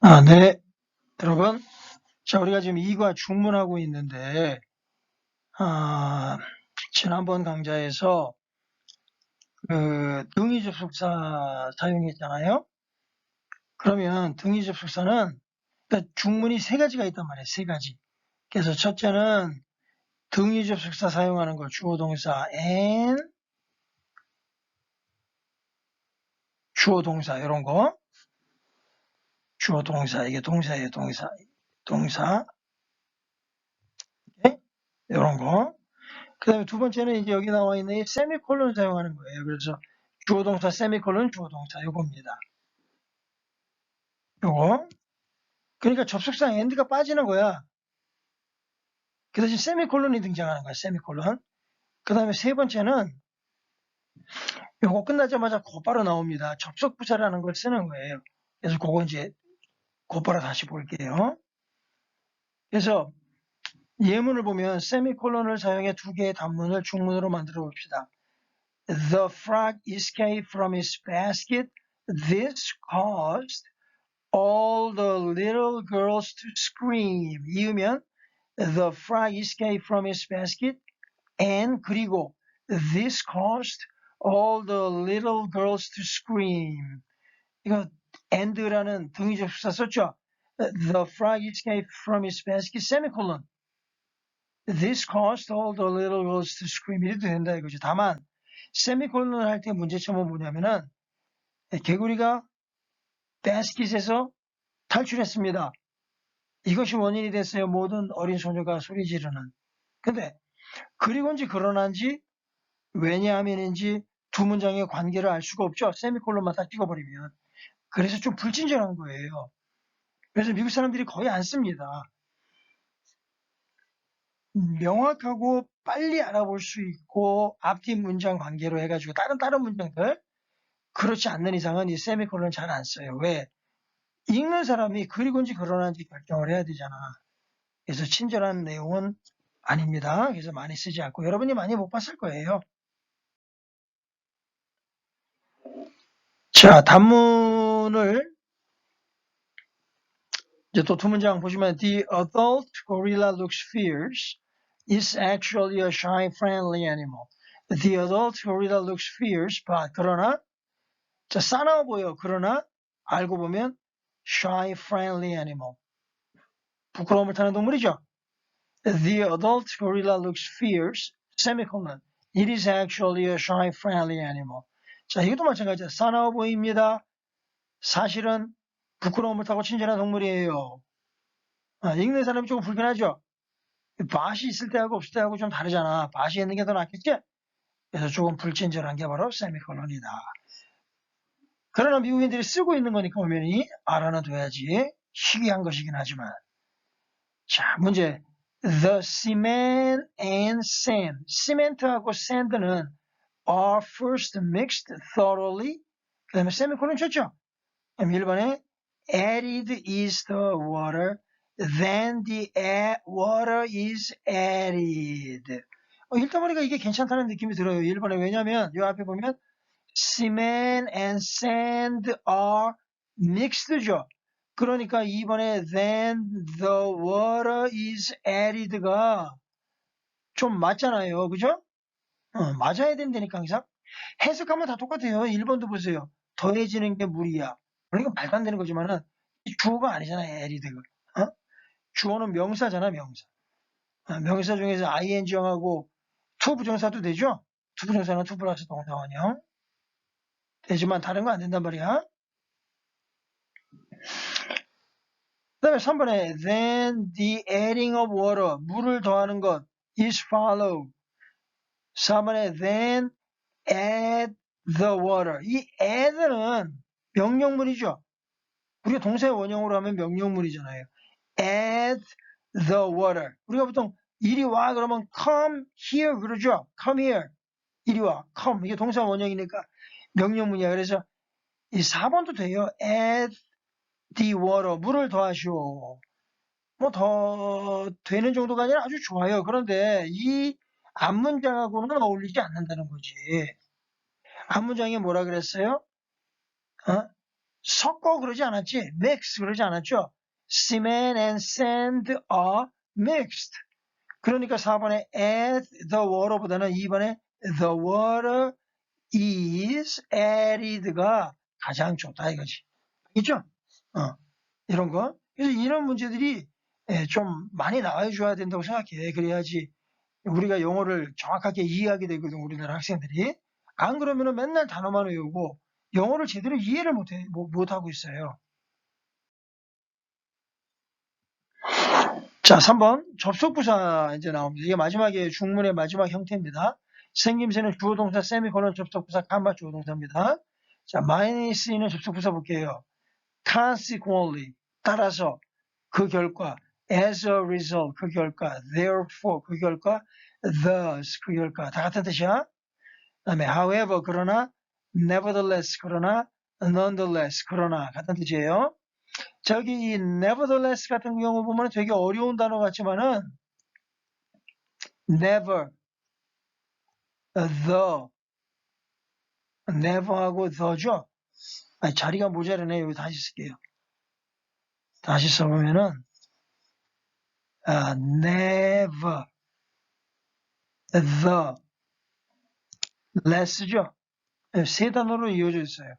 아, 네. 여러분. 자, 우리가 지금 이과 중문하고 있는데, 아, 지난번 강좌에서 그 등위 접속사 사용했잖아요. 그러면 등위 접속사는 그러니까 중문이 세 가지가 있단 말이에요. 세 가지. 그래서 첫째는 등위 접속사 사용하는 거 주어 동사 and 주어 동사 이런 거. 주어 동사 이게 동사예요. 동사. 동사. 이런 거. 그 다음에 두 번째는 이제 여기 나와 있는 이 세미콜론 사용하는 거예요. 그래서 주어 동사 세미콜론 주어 동사 요겁니다. 요거. 그러니까 접속사 엔드가 빠지는 거야. 그 대신 세미콜론이 등장하는 거야. 세미콜론. 그 다음에 세 번째는 요거 끝나자마자 곧바로 나옵니다. 접속 부사라는 걸 쓰는 거예요. 그래서 그거 이제 곧바로 다시 볼게요. 그래서 예문을 보면 세미콜론을 사용해 두 개의 단문을 중문으로 만들어 봅시다. The frog escaped from his basket. This caused all the little girls to scream. 이으면 the frog escaped from his basket and 그리고 this caused all the little girls to scream. 이거 and라는 등위 접속사 썼죠? The frog escaped from his basket, semicolon. This caused all the little girls to scream. 이래도 된다 이거죠. 다만 세미콜론을 할 때 문제점은 뭐냐면은 개구리가 바스킷에서 탈출했습니다. 이것이 원인이 됐어요. 모든 어린 소녀가 소리 지르는. 근데 그리고인지 그러나인지 왜냐하면인지 두 문장의 관계를 알 수가 없죠. 세미콜론만 딱 찍어버리면. 그래서 좀 불친절한 거예요. 그래서 미국 사람들이 거의 안 씁니다. 명확하고 빨리 알아볼 수 있고 앞뒤 문장 관계로 해가지고 다른 다른 문장들 그렇지 않는 이상은 이 세미콜론 잘 안 써요. 왜? 읽는 사람이 그리고인지 그러나인지 결정을 해야 되잖아. 그래서 친절한 내용은 아닙니다. 그래서 많이 쓰지 않고 여러분이 많이 못 봤을 거예요. 자, 단문 을 이제 또 두 문장 보시면 The adult gorilla looks fierce. is actually a shy, friendly animal. The adult gorilla looks fierce, but 그러나 자 싸나워 보여. 그러나 알고 보면 shy, friendly animal. 부끄러움을 타는 동물이죠. The adult gorilla looks fierce, semicolon. It is actually a shy, friendly animal. 자, 이것도 마찬가지야. 싸나워 보입니다. 사실은 부끄러움을 타고 친절한 동물이에요. 아, 읽는 사람이 조금 불편하죠? 밭이 있을 때하고 없을 때하고 좀 다르잖아. 밭이 있는 게 더 낫겠지? 그래서 조금 불친절한 게 바로 세미콜론이다. 그러나 미국인들이 쓰고 있는 거니까 보면이 알아는 둬야지. 희귀한 것이긴 하지만. 자, 문제. The cement and sand. 시멘트하고 sand는 are first mixed thoroughly. 그 다음에 세미콜론 쳤죠? 그럼 1번에 added is the water. then the air, water is added. 어, 읽다 보니까 이게 괜찮다는 느낌이 들어요. 1번에. 왜냐면, 요 앞에 보면, cement and sand are mixed죠. 그러니까 2번에 then the water is added가 좀 맞잖아요. 그죠? 어, 맞아야 된다니까 항상. 해석하면 다 똑같아요. 1번도 보세요. 더해지는 게 물이야. 그러니까 말도 안 되는 거지만은 주어가 아니잖아요. added가. 어? 주어는 명사잖아, 명사. 아, 명사 중에서 ing형하고 to 부정사도 되죠? to 부정사는 to 플러스 동사원형. 되지만 다른 거 안 된단 말이야. 그 다음에 3번에 then the adding of water 물을 더하는 것 is follow 4번에 then add the water 이 add는 명령문이죠. 우리가 동사의 원형으로 하면 명령문이잖아요. add the water. 우리가 보통 이리 와 그러면 come here 그러죠. come here. 이리 와. come. 이게 동사 원형이니까 명령문이야. 그래서 이 4번도 돼요. add the water. 물을 더하시오. 뭐 더 되는 정도가 아니라 아주 좋아요. 그런데 이 앞문장하고는 어울리지 않는다는 거지. 앞문장에 뭐라 그랬어요? 어? 섞어 그러지 않았지. mix 그러지 않았죠. cement and sand are mixed. 그러니까 4번에 add the water보다는 2번에 the water is added가 가장 좋다 이거지. 있죠? 어, 이런 거. 그래서 이런 문제들이 예, 좀 많이 나와줘야 된다고 생각해. 그래야지 우리가 영어를 정확하게 이해하게 되거든, 우리나라 학생들이. 안 그러면은 맨날 단어만 외우고 영어를 제대로 이해를 못해, 못, 못하고 있어요. 자, 3번. 접속부사 이제 나옵니다. 이게 마지막에 중문의 마지막 형태입니다. 생김새는 주어동사, 세미콜론 접속부사, 칸마 주어동사입니다. 자, 많이 쓰이는 접속부사 볼게요. consequently, 따라서, 그 결과, as a result, 그 결과, therefore, 그 결과, thus, 그 결과. 다 같은 뜻이야. 그 다음에 however, 그러나, nevertheless, 그러나, nonetheless, 그러나, 같은 뜻이에요. 저기 이 nevertheless 같은 경우 보면 되게 어려운 단어 같지만은 never, the, never하고 the죠. 아니, 자리가 모자라네. 여기 다시 쓸게요. 다시 써보면은 아, never, the, less죠. 네, 세 단어로 이어져 있어요.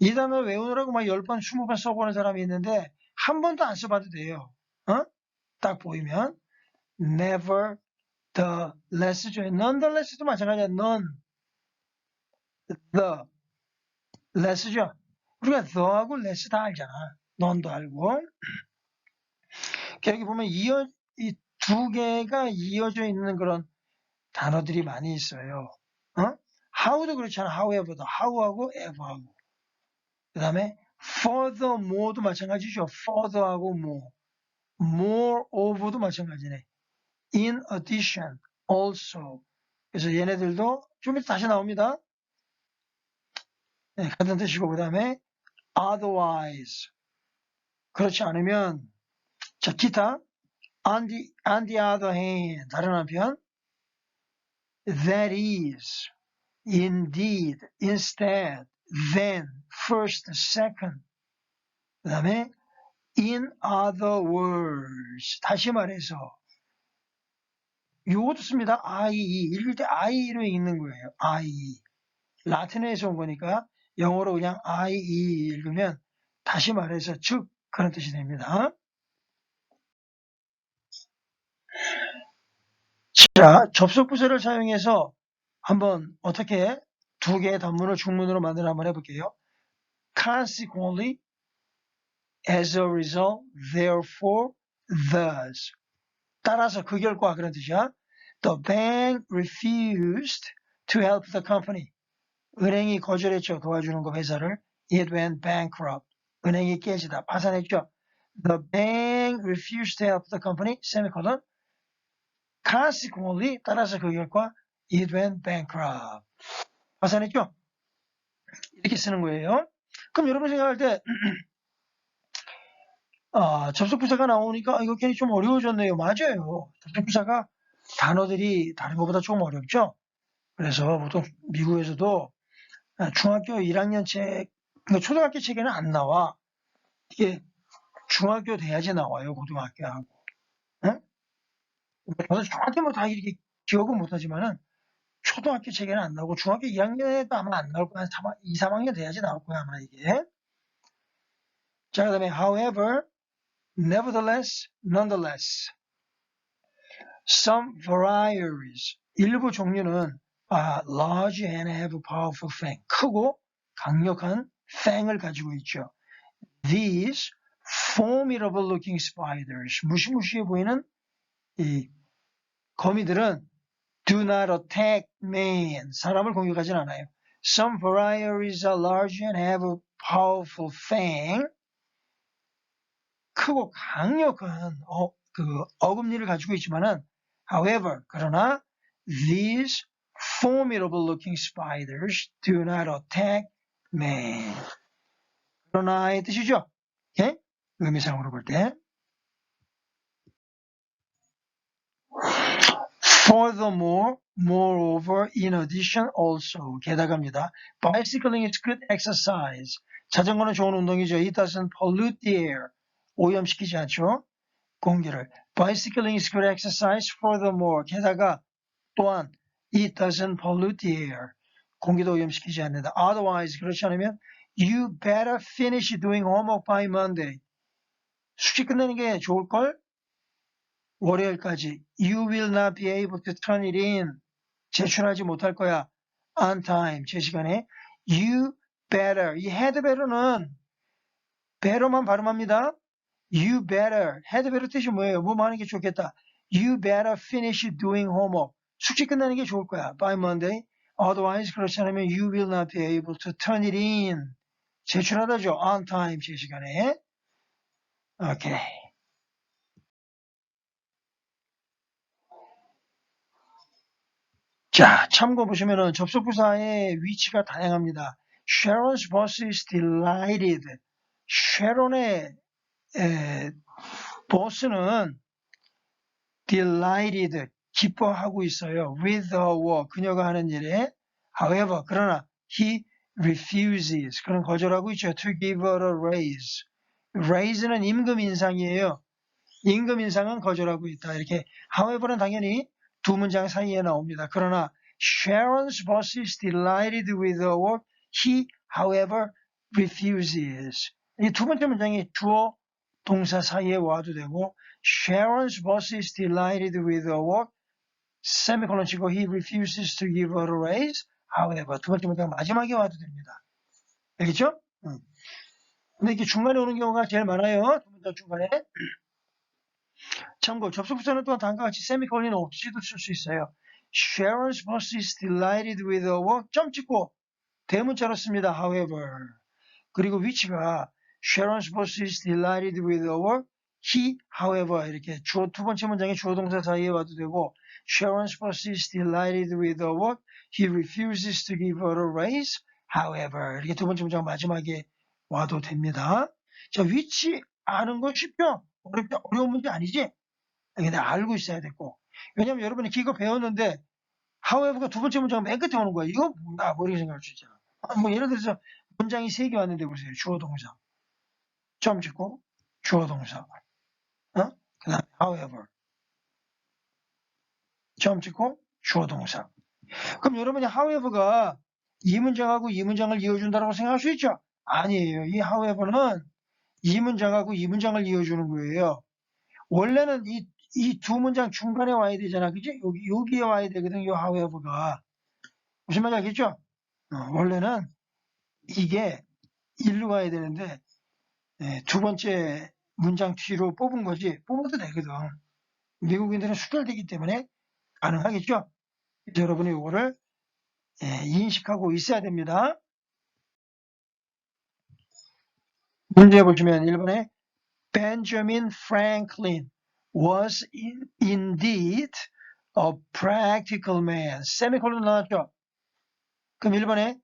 이 단어 외우느라고 막 10번, 20번 써보는 사람이 있는데 한 번도 안 써봐도 돼요. 어? 딱 보이면 never, the, less죠. nonetheless도 마찬가지야. none, the, less죠. 우리가 the하고 less 다 알잖아. none도 알고. 여기 보면 이어, 이 두 개가 이어져 있는 그런 단어들이 많이 있어요. 어? How도 그렇잖아. however도 how하고 ever하고. 그 다음에 furthermore도 마찬가지죠. further하고 more. moreover도 마찬가지네. in addition, also. 그래서 얘네들도 좀 이따 다시 나옵니다. 네, 같은 뜻이고 그 다음에 otherwise. 그렇지 않으면 자 기타 on the, on the other hand 다른 한편 that is indeed instead then first second. 그 다음에 in other words. 다시 말해서 요것도 씁니다. I 읽을 때 I로 읽는 거예요. I 라틴어에서 온 거니까 영어로 그냥 I 읽으면 다시 말해서 즉 그런 뜻이 됩니다. 자 접속 부사를 사용해서 한번 어떻게 두 개의 단문을 중문으로 만들어 한번 해볼게요. consequently, as a result, therefore, thus. 따라서 그 결과 그런 뜻이야. The bank refused to help the company. 은행이 거절했죠. 도와주는 거 회사를. It went bankrupt. 은행이 깨지다. 파산했죠. The bank refused to help the company. semicolon. consequently, 따라서 그 결과 it went bankrupt. 파산했죠? 이렇게 쓰는 거예요. 그럼 여러분 생각할 때 아, 접속부사가 나오니까 이거 괜히 좀 어려워졌네요. 맞아요. 접속부사가 단어들이 다른 것보다 조금 어렵죠. 그래서 보통 미국에서도 아, 중학교 1학년 책, 그러니까 초등학교 책에는 안 나와. 이게 중학교 돼야지 나와요. 고등학교하고. 응? 저도 정확히 뭐 다 이렇게 기억은 못하지만은 초등학교 책에는 안 나오고 중학교 2학년에도 아마 안 나올 거야. 3, 2, 3학년 돼야지 나올 거야 아마 이게. 자, 그 다음에 however, nevertheless, nonetheless. Some varieties. 일부 종류는 are large and have powerful fang. 크고 강력한 fang을 가지고 있죠. These formidable looking spiders. 무시무시해 보이는 이 거미들은 do not attack man. 사람을 공격하진 않아요. Some varieties are large and have a powerful fang. 크고 강력한 어, 그 어금니를 가지고 있지만은 however 그러나 these formidable looking spiders do not attack man. 그러나의 뜻이죠. 예? 의미상으로 볼 때. Furthermore, moreover, in addition, also. 게다가입니다. Bicycling is good exercise. 자전거는 좋은 운동이죠. It doesn't pollute the air. 오염시키지 않죠. 공기를. Bicycling is good exercise. Furthermore, 게다가 또한 it doesn't pollute the air. 공기도 오염시키지 않는다. Otherwise, 그렇지 않으면 you better finish doing homework by Monday. 숙제 끝내는 게 좋을걸? 월요일까지. You will not be able to turn it in. 제출하지 못할 거야. On time. 제 시간에. You better. 이 had better는 better만 발음합니다. You better. had better 뜻이 뭐예요? 뭐 하는 게 좋겠다. You better finish doing homework. 숙제 끝내는 게 좋을 거야. By Monday. Otherwise, 그렇지 않으면 you will not be able to turn it in. 제출하다죠. On time. 제 시간에. 오케이. 자, 참고 보시면은 접속부사의 위치가 다양합니다. Sharon's boss is delighted. 쉐론의 에, 보스는 delighted, 기뻐하고 있어요. with her work, 그녀가 하는 일에. However, 그러나 he refuses, 그는 거절하고 있죠. to give her a raise. raise는 임금 인상이에요. 임금 인상은 거절하고 있다. 이렇게 however는 당연히 두 문장 사이에 나옵니다. 그러나 Sharon's boss is delighted with her work. He, however, refuses. 이 두 번째 문장이 주어 동사 사이에 와도 되고 Sharon's boss is delighted with her work. 세미콜론 치고 he refuses to give her a raise. However, 두 번째 문장 마지막에 와도 됩니다. 알겠죠? 음. 근데 이게 중간에 오는 경우가 제일 많아요. 두 문장 중간에. 참고 접속부사는 또한 다음과 같이 세미콜론이 없이도 쓸 수 있어요. Sharon's boss is delighted with her work. 점 찍고 대문자로 씁니다. However. 그리고 위치가 Sharon's boss is delighted with her work. He, however 이렇게 주어 두 번째 문장에 주어 동사 사이에 와도 되고 Sharon's boss is delighted with her work. He refuses to give her a raise. However 이렇게 두 번째 문장 마지막에 와도 됩니다. 자 위치 아는 거 쉽죠? 어렵, 어려운 문제 아니지? 근데 알고 있어야 되고 왜냐면 여러분이 기거 배웠는데 however가 두 번째 문장 맨 끝에 오는 거야. 이거 뭐야? 뭐 이렇게 생각할 수 있잖아. 아, 뭐 예를 들어서 문장이 세 개 왔는데 보세요. 주어 동사. 점 찍고 주어 동사. 어? 그 다음에 however. 점 찍고 주어 동사. 그럼 여러분이 however가 이 문장하고 이 문장을 이어준다고 생각할 수 있죠? 아니에요. 이 however는 이 문장하고 이 문장을 이어주는 거예요. 원래는 이, 이 두 문장 중간에 와야 되잖아. 그지? 여기, 여기에 와야 되거든. 요 however가. 무슨 말인지 알겠죠? 어, 원래는 이게 일로 가야 되는데 예, 두 번째 문장 뒤로 뽑은 거지 뽑아도 되거든. 미국인들은 수결되기 때문에 가능하겠죠. 여러분이 이거를 예, 인식하고 있어야 됩니다. 문제 보시면 1번에 Benjamin Franklin was in, indeed a practical man. 세미콜론 나왔죠? 그럼 1번에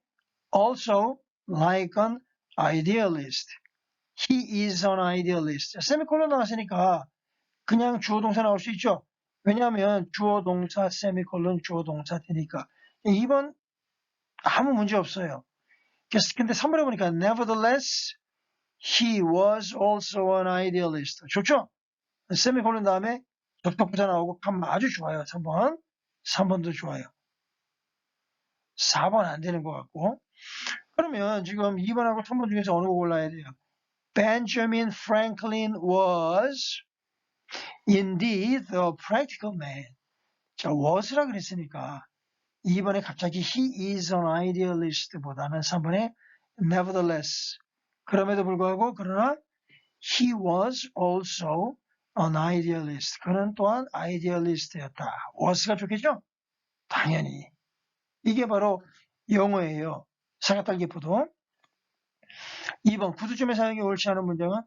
also like an idealist. He is an idealist. 세미콜론 나왔으니까 그냥 주어 동사 나올 수 있죠. 왜냐하면 주어 동사 세미콜론 주어 동사 되니까 2번 아무 문제 없어요. 근데 3번에 보니까 nevertheless he was also an idealist. 좋죠? 세미콜론 다음에 접속부사 나오고 칸마 아주 좋아요. 3번. 3번도 좋아요. 4번 안 되는 것 같고. 그러면 지금 2번하고 3번 중에서 어느 거 골라야 돼요? Benjamin Franklin was indeed a practical man. 자, was라 그랬으니까 2번에 갑자기 he is an idealist 보다는 3번에 nevertheless. 그럼에도 불구하고 그러나 he was also an idealist. 그는 또한 idealist였다. was가 좋겠죠? 당연히. 이게 바로 영어예요. 사각달기포도. 2번 구두점의 사용이 옳지 않은 문장은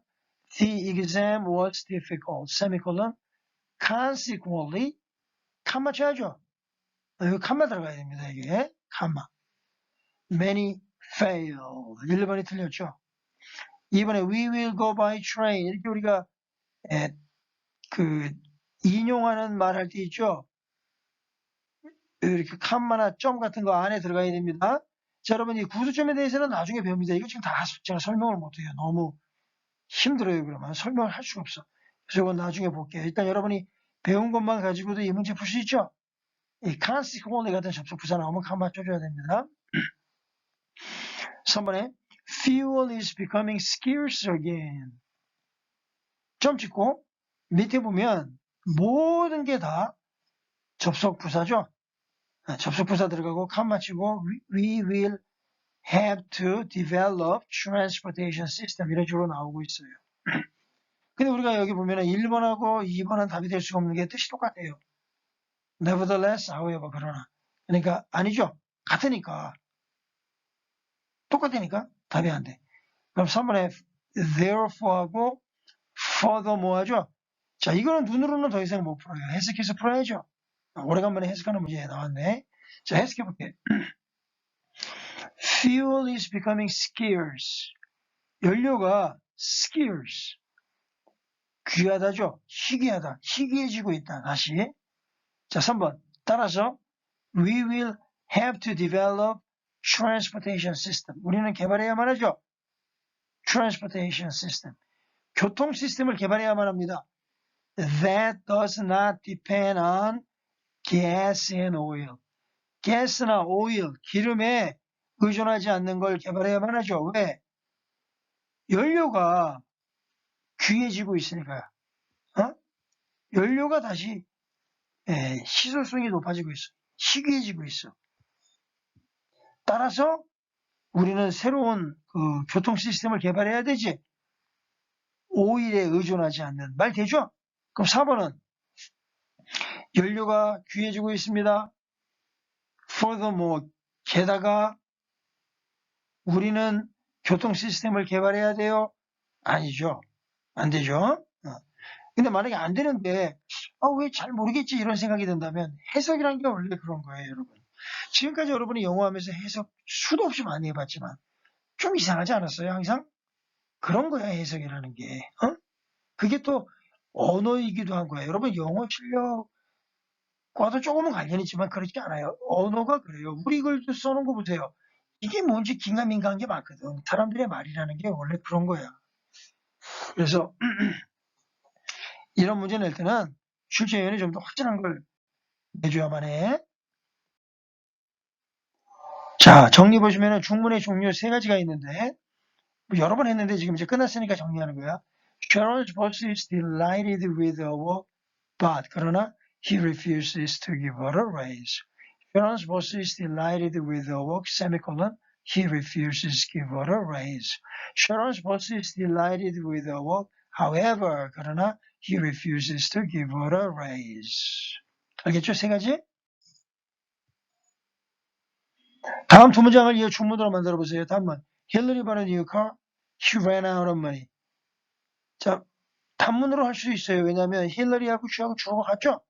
The exam was difficult. semicolon. Consequently, 칸마 쳐야죠. 여기 칸마 들어가야 됩니다. 이게 칸마. Many failed. 1번이 틀렸죠. 2번에 we will go by train. 이렇게 우리가 에, 그 인용하는 말 할 때 있죠. 이렇게 칸마나 점 같은 거 안에 들어가야 됩니다. 자, 여러분, 이 구두점에 대해서는 나중에 배웁니다. 이거 지금 다 제가 설명을 못해요. 너무 힘들어요, 그러면. 설명을 할 수가 없어. 그래서 이건 나중에 볼게요. 일단 여러분이 배운 것만 가지고도 이 문제 풀 수 있죠? 이 consequently 같은 접속 부사 나오면 칸 맞춰줘야 됩니다. 3번에 fuel is becoming scarce again. 점 찍고 밑에 보면 모든 게 다 접속 부사죠. 아, 접속 부사 들어가고 칸 맞추고 we will have to develop transportation system 이런 식으로 나오고 있어요. 근데 우리가 여기 보면 은 1번하고 2번은 답이 될 수가 없는 게 뜻이 똑같아요. nevertheless, however, 그러나. 그러니까 아니죠. 같으니까. 똑같으니까 답이 안 돼. 그럼 3번에 therefore하고 furthermore 하죠. 자, 이거는 눈으로는 더 이상 못 풀어요. 해석해서 풀어야죠. 아, 오래간만에 해석하는 문제 나왔네. 자, 해석해 볼게. Fuel is becoming scarce. 연료가 scarce. 귀하다죠. 희귀하다. 희귀해지고 있다. 다시. 자, 3번. 따라서 we will have to develop transportation system. 우리는 개발해야만 하죠. transportation system. 교통 시스템을 개발해야만 합니다. That does not depend on gas and oil. 가스나 오일, 기름에 의존하지 않는 걸 개발해야만 하죠. 왜? 연료가 귀해지고 있으니까요. 어? 연료가 다시 예, 시설성이 높아지고 있어. 희귀해지고 있어. 따라서 우리는 새로운 그 교통 시스템을 개발해야 되지. 오일에 의존하지 않는 말 되죠? 그럼 4번은 연료가 귀해지고 있습니다. furthermore 게다가 우리는 교통 시스템을 개발해야 돼요? 아니죠. 안 되죠. 어. 근데 만약에 안 되는데 아, 왜 잘 모르겠지 이런 생각이 든다면 해석이라는 게 원래 그런 거예요, 여러분. 지금까지 여러분이 영어 하면서 해석 수도 없이 많이 해봤지만 좀 이상하지 않았어요, 항상? 그런 거야, 해석이라는 게. 어? 그게 또 언어이기도 한 거예요. 여러분 영어 실력과도 조금은 관련이 있지만 그렇지 않아요. 언어가 그래요. 우리 글도 써놓은 거 보세요. 이게 뭔지 긴가민가한 게 많거든. 사람들의 말이라는 게 원래 그런 거야. 그래서 이런 문제 낼 때는 출제위원이 좀 더 확실한 걸 내줘야만 해. 자, 정리 보시면은 중문의 종류 세 가지가 있는데 뭐 여러 번 했는데 지금 이제 끝났으니까 정리하는 거야. Charles boss is delighted with our work, but 그러나 he refuses to give her a raise. Charles boss is delighted with our semicolon, he refuses to give her a raise. Sharon's boss is delighted with her work, however, 그러나 he refuses to give her a raise. 알겠죠? 세 가지? 다음 두 문장을 이어 중문으로 만들어 보세요. 단문. 힐러리 바른 new car, she ran out of money. 자, 단문으로 할 수 있어요. 왜냐하면 힐러리하고 she하고 주어가 같죠?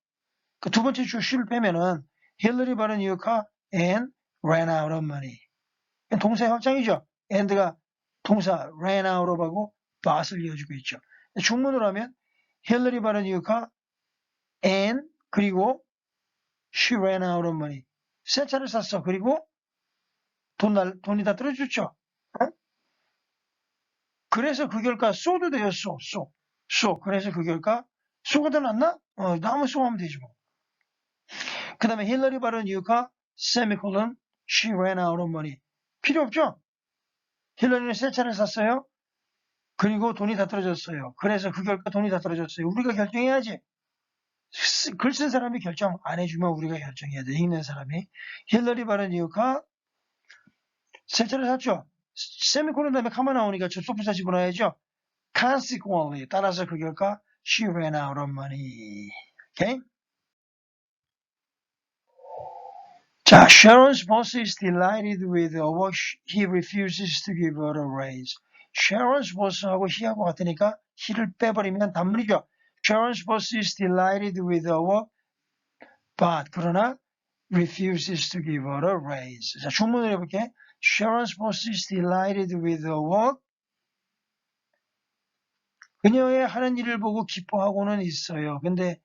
그 두 번째 주 she를 빼면은 힐러리 바른 new car and ran out of money. 동사의 확장이죠. and가 동사 ran out of하고 but을 이어주고 있죠. 중문으로 하면 힐러리 바른 new car and 그리고 she ran out of money. 새 차를 샀어. 그리고 돈, 날, 돈이 다 떨어졌죠. 어? 그래서 그 결과 쏘도 돼요. 쏘, 쏘, 쏘. 그래서 그 결과 쏘가 더 낫나? 어, 나무 쏘하면 되지 뭐. 그 다음에 힐러리 바른 이유가 세미콜론 she ran out of money. 필요 없죠? 힐러리는 새 차를 샀어요. 그리고 돈이 다 떨어졌어요. 그래서 그 결과 돈이 다 떨어졌어요. 우리가 결정해야지. 글 쓴 사람이 결정 안 해주면 우리가 결정해야 돼. 읽는 사람이. 힐러리 바른 이유가 새 차를 샀죠. 세미콜론 다음에 카마 나오니까 접속부사 집어넣어야죠. consequently 따라서 그 결과 she ran out of money. 오케이? 자, Sharon's boss is delighted with her work. He refuses to give her a raise. Sharon's boss하고 he하고 같으니까 he를 빼버리면 단문이죠. Sharon's boss is delighted with her work, but 그러나 refuses to give her a raise. 자, 주문을 해볼게. Sharon's boss is delighted with her work. 그녀의 하는 일을 보고 기뻐하고는 있어요. 근데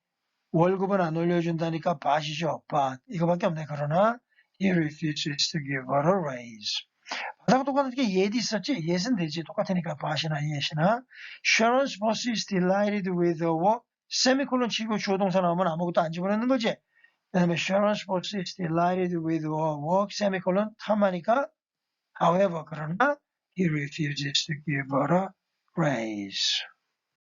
월급은 안 올려준다니까 밭이죠. 밭. 이거밖에 없네. 그러나 he refuses to give her a raise. 바닥 똑같은게 예디 있었지? 예은 되지. 똑같으니까 밭이나 yet이나. Sharon's boss is delighted with her work. 세미콜론 치고 주어동사 나오면 아무것도 안 집어넣는 거지. Dharmashara's books is delighted with our work, semicolon, Tamanika. However, Karana, he refuses to give her a praise.